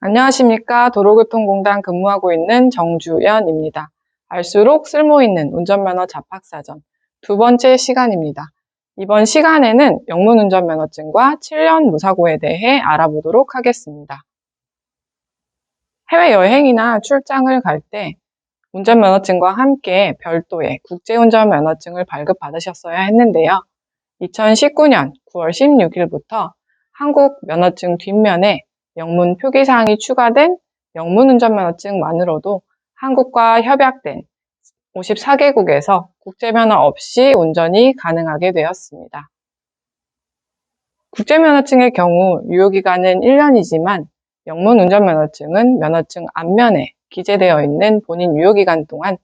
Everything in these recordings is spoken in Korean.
안녕하십니까. 도로교통공단 근무하고 있는 정주연입니다. 알수록 쓸모있는 운전면허 잡학사전 두 번째 시간입니다. 이번 시간에는 영문운전면허증과 7년 무사고에 대해 알아보도록 하겠습니다. 해외여행이나 출장을 갈 때 운전면허증과 함께 별도의 국제운전면허증을 발급받으셨어야 했는데요. 2019년 9월 16일부터 한국 면허증 뒷면에 영문 표기사항이 추가된 영문운전면허증만으로도 한국과 협약된 54개국에서 국제면허 없이 운전이 가능하게 되었습니다. 국제면허증의 경우 유효기간은 1년이지만 영문 운전면허증은 면허증 앞면에 기재되어 있는 본인 유효기간 동안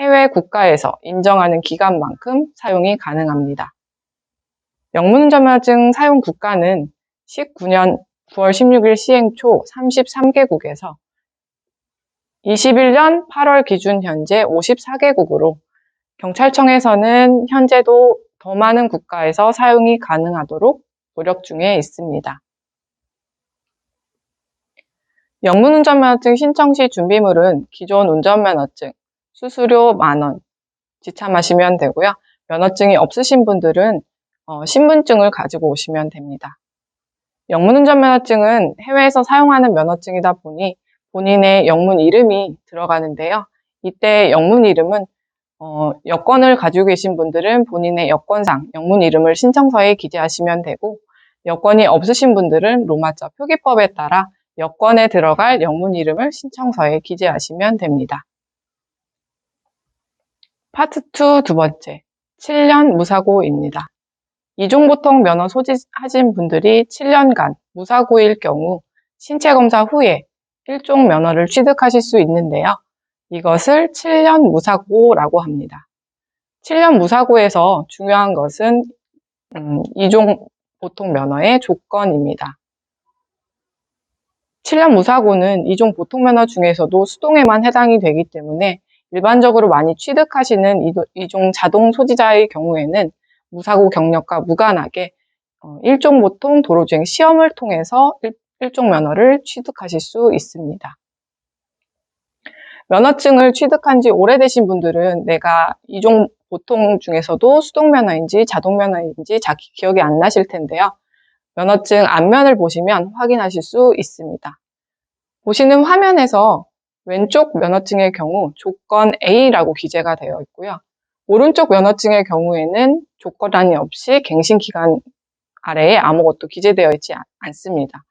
해외 국가에서 인정하는 기간만큼 사용이 가능합니다. 영문 운전면허증 사용 국가는 19년 9월 16일 시행 초 33개국에서 21년 8월 기준 현재 54개국으로 경찰청에서는 현재도 더 많은 국가에서 사용이 가능하도록 노력 중에 있습니다. 영문 운전면허증 신청 시 준비물은 기존 운전면허증, 수수료 만원 지참하시면 되고요. 면허증이 없으신 분들은 어, 신분증을 가지고 오시면 됩니다. 영문운전 면허증은 해외에서 사용하는 면허증이다 보니 본인의 영문 이름이 들어가는데요. 이때 영문 이름은 어, 여권을 가지고 계신 분들은 본인의 여권상 영문 이름을 신청서에 기재하시면 되고 여권이 없으신 분들은 로마자 표기법에 따라 여권에 들어갈 영문 이름을 신청서에 기재하시면 됩니다. 파트 2 두 번째, 7년 무사고입니다. 이종보통 면허 소지하신 분들이 7년간 무사고일 경우 신체 검사 후에 1종 면허를 취득하실 수 있는데요. 이것을 7년 무사고라고 합니다. 7년 무사고에서 중요한 것은 음, 이종 보통 면허의 조건입니다. 7년 무사고는 이종 보통 면허 중에서도 수동에만 해당이 되기 때문에 일반적으로 많이 취득하시는 이종 자동 소지자의 경우에는 무사고 경력과 무관하게 어, 일종 보통 도로주행 시험을 통해서 일, 종 면허를 취득하실 수 있습니다. 면허증을 취득한 지 오래되신 분들은 내가 이종 보통 중에서도 수동 면허인지 자동 면허인지 자기 기억이 안 나실 텐데요. 면허증 앞면을 보시면 확인하실 수 있습니다. 보시는 화면에서 왼쪽 면허증의 경우 조건 A라고 기재가 되어 있고요. 오른쪽 면허증의 경우에는 조건란이 없이 갱신 기간 아래에 아무것도 기재되어 있지 않습니다.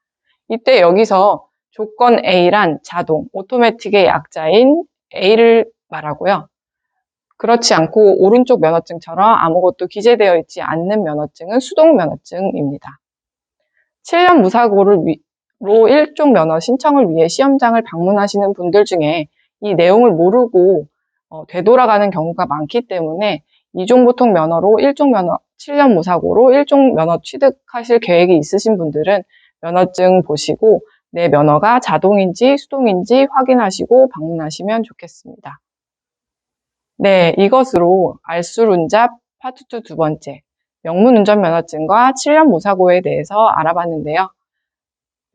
이때 여기서 조건 A란 자동, 오토매틱의 약자인 A를 말하고요. 그렇지 않고 오른쪽 면허증처럼 아무것도 기재되어 있지 않는 면허증은 수동 면허증입니다. 7년 무사고를 로 1종 면허 신청을 위해 시험장을 방문하시는 분들 중에 이 내용을 모르고 어, 되돌아가는 경우가 많기 때문에 이종 보통 면허로 1종 면허 7년 무사고로 1종 면허 취득하실 계획이 있으신 분들은 면허증 보시고 내 면허가 자동인지 수동인지 확인하시고 방문하시면 좋겠습니다. 네, 이것으로 알수룬잡 파트 2 두 번째 영문운전면허증과 7년 무사고에 대해서 알아봤는데요.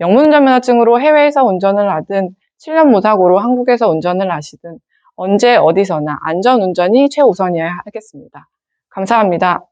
영문운전면허증으로 해외에서 운전을 하든 7년 무사고로 한국에서 운전을 하시든 언제 어디서나 안전운전이 최우선이어야 하겠습니다. 감사합니다.